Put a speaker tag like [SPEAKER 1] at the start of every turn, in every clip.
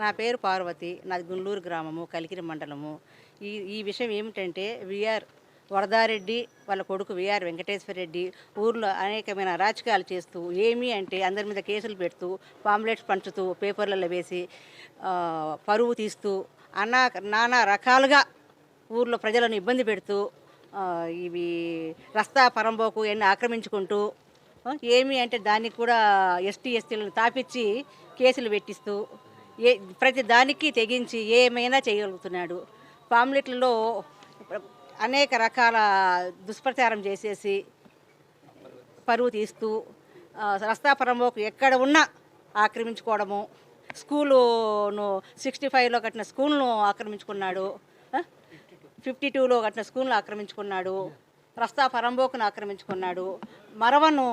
[SPEAKER 1] నా పేరు పార్వతి నాది గుండూరు గ్రామము కలికిరి మండలము. ఈ ఈ విషయం ఏమిటంటే విఆర్ వరదారెడ్డి వాళ్ళ కొడుకు విఆర్ వెంకటేశ్వర రెడ్డి ఊర్లో అనేకమైన రాజకీయాలు చేస్తూ ఏమి అంటే అందరి మీద కేసులు పెడుతూ పాంప్లెట్స్ పంచుతూ పేపర్లలో వేసి పరువు తీస్తూ అన్నా నానా రకాలుగా ఊర్లో ప్రజలను ఇబ్బంది పెడుతూ ఇవి రస్తా పరంబోకు ఎన్ని ఆక్రమించుకుంటూ ఏమి అంటే దానికి కూడా ఎస్టీ ఎస్టీలను తాపించి కేసులు పెట్టిస్తూ ఏ ప్రతి దానికి తెగించి ఏమైనా చేయగలుగుతున్నాడు. పాంప్లెట్లలో అనేక రకాల దుష్ప్రచారం చేసేసి పరువు తీస్తూ ఆ, ఎక్కడ ఉన్నా ఆక్రమించుకోవడము స్కూలును సిక్స్టీ ఫైవ్లో కట్టిన స్కూల్ను ఆక్రమించుకున్నాడు ఫిఫ్టీ టూలో కట్టిన స్కూల్ను ఆక్రమించుకున్నాడు. ప్రస్తా పరంబోకును ఆక్రమించుకున్నాడు మరవను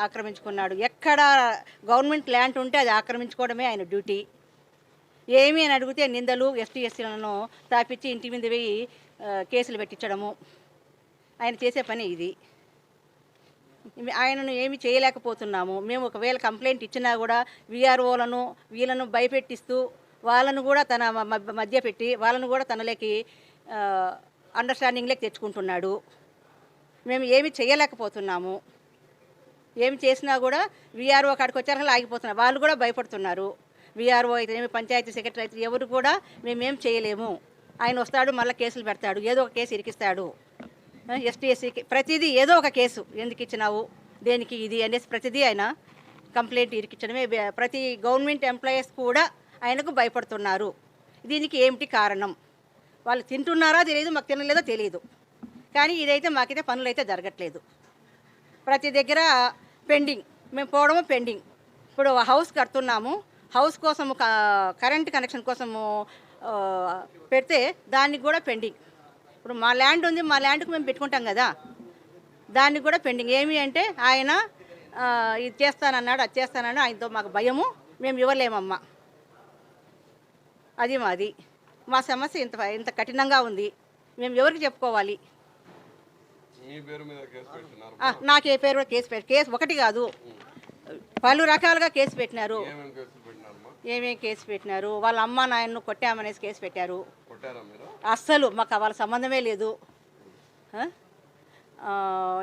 [SPEAKER 1] ఆక్రమించుకున్నాడు. ఎక్కడ గవర్నమెంట్ ల్యాండ్ ఉంటే అది ఆక్రమించుకోవడమే ఆయన డ్యూటీ. ఏమి అని అడిగితే నిందలు ఎస్టీ ఎస్సీలను తాపించి ఇంటి మీద పోయి కేసులు పెట్టించడము. ఆయన చేసే పని ఇది. ఆయనను ఏమి చేయలేకపోతున్నాము. మేము ఒకవేళ కంప్లైంట్ ఇచ్చినా కూడా విఆర్ఓలను వీళ్ళను భయపెట్టిస్తూ వాళ్ళను కూడా తన మ- మధ్య పెట్టి వాళ్ళను కూడా తనలోకి అండర్స్టాండింగ్లోకి తెచ్చుకుంటున్నాడు. మేము ఏమి చేయలేకపోతున్నాము. ఏమి చేసినా కూడా విఆర్ఓ కాడికి వచ్చాక ఆగిపోతున్నారు. వాళ్ళు కూడా భయపడుతున్నారు. విఆర్ఓ అయితే ఏమి పంచాయతీ సెక్రటరీ అయితే ఎవరు కూడా మేమేం చేయలేము. ఆయన వస్తాడు మళ్ళీ కేసులు పెడతాడు. ఏదో ఒక కేసు ఇరికిస్తాడు. ఎస్టీఎస్సీకి ప్రతిదీ ఏదో ఒక కేసు. ఎందుకు ఇచ్చినావు? దేనికి ఇది అనేసి ప్రతిదీ ఆయన కంప్లైంట్ ఇరికించడమే. ప్రతి గవర్నమెంట్ ఎంప్లాయీస్ కూడా ఆయనకు భయపడుతున్నారు. దీనికి ఏమిటి కారణం? వాళ్ళు తింటున్నారా తెలియదు మాకు తినలేదో తెలియదు. కానీ ఇదైతే మాకైతే పనులు అయితే జరగట్లేదు. ప్రతి దగ్గర పెండింగ్ మేము పోవడము పెండింగ్. ఇప్పుడు హౌస్ కడుతున్నాము హౌస్ కోసము కరెంట్ కనెక్షన్ కోసము పెడితే దానికి కూడా పెండింగ్. ఇప్పుడు మా ల్యాండ్ ఉంది మా ల్యాండ్కి మేము పెట్టుకుంటాం కదా దానికి కూడా పెండింగ్. ఏమి అంటే ఆయన ఇది చేస్తానన్నాడు అది చేస్తానన్నాడు ఆయనతో మాకు భయము మేము ఇవ్వలేమమ్మా. అది మాది. మా సమస్య ఇంత ఇంత కఠినంగా ఉంది. మేము ఎవరికి చెప్పుకోవాలి? నాకు ఏ పేరు కేసు పెట్టి కేసు ఒకటి కాదు. పలు రకాలుగా కేసు పెట్టినారు.
[SPEAKER 2] ఏమేమి
[SPEAKER 1] కేసు పెట్టినారు? వాళ్ళ అమ్మ నాయన్ను కొట్టామనేసి కేసు పెట్టారు. అస్సలు మాకు వాళ్ళ సంబంధమే లేదు.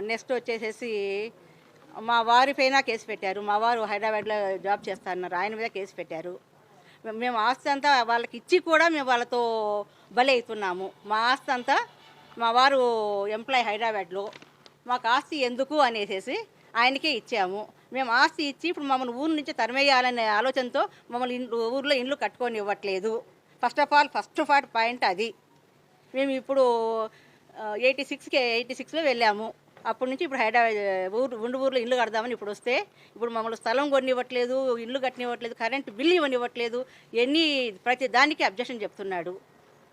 [SPEAKER 1] నెక్స్ట్ వచ్చేసేసి మా వారి పైన కేసు పెట్టారు. మా వారు హైదరాబాద్లో జాబ్ చేస్తున్నారు ఆయన మీద కేసు పెట్టారు. మేము ఆస్తి అంతా వాళ్ళకి ఇచ్చి కూడా మేము వాళ్ళతో బలి అవుతున్నాము. మా ఆస్తి అంతా మా వారు ఎంప్లాయ్ హైదరాబాద్లో మాకు ఆస్తి ఎందుకు అనేసి ఆయనకే ఇచ్చాము. మేము ఆస్తి ఇచ్చి ఇప్పుడు మమ్మల్ని ఊరు నుంచి తరిమేయాలనే ఆలోచనతో మమ్మల్ని ఇండ్లు ఊర్లో ఇండ్లు కట్టుకొని ఇవ్వట్లేదు first of all first of all point అది. మేము ఇప్పుడు ఎయిటీ సిక్స్కి ఎయిటీ సిక్స్లో వెళ్ళాము. అప్పటి నుంచి ఇప్పుడు హైదరాబాద్ ఊరు ఉండు ఊర్లో ఇల్లు కడదామని ఇప్పుడు వస్తే ఇప్పుడు మమ్మల్ని స్థలం కొనివ్వట్లేదు ఇల్లు కట్టనివ్వట్లేదు కరెంటు బిల్లు ఇవ్వనివ్వట్లేదు ఎన్ని ప్రతి దానికి అబ్జెక్షన్ చెప్తున్నాడు.